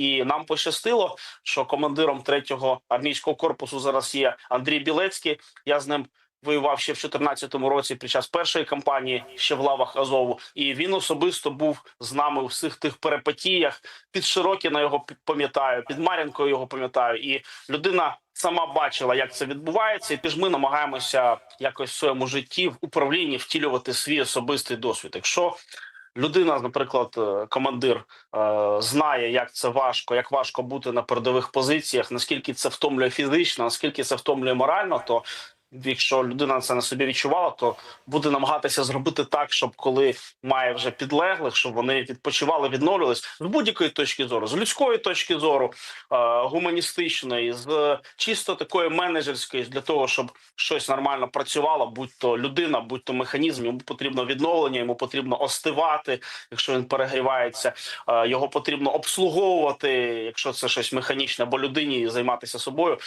І нам пощастило, що командиром третього армійського корпусу зараз є Андрій Білецький. Я з ним воював ще в 2014 році під час першої кампанії, ще в лавах Азову. І він особисто був з нами у всіх тих перипетіях. Під Широкіна його пам'ятаю, під Мар'їнкою його пам'ятаю. І людина сама бачила, як це відбувається. І тож ми намагаємося якось в своєму житті в управлінні втілювати свій особистий досвід. Якщо людина, наприклад, е, командир е, знає, як це важко, як важко бути на передових позиціях, наскільки це втомлює фізично, наскільки це втомлює морально, то якщо людина це на собі відчувала, то буде намагатися зробити так, щоб коли має вже підлеглих, щоб вони відпочивали, відновлювались з будь-якої точки зору, з людської точки зору, е, гуманістичної, з чисто такої менеджерської, для того, щоб щось нормально працювало, будь то людина, будь то механізм, йому потрібно відновлення, йому потрібно остивати, якщо він перегрівається, е, його потрібно обслуговувати, якщо це щось механічне, або людині займатися собою.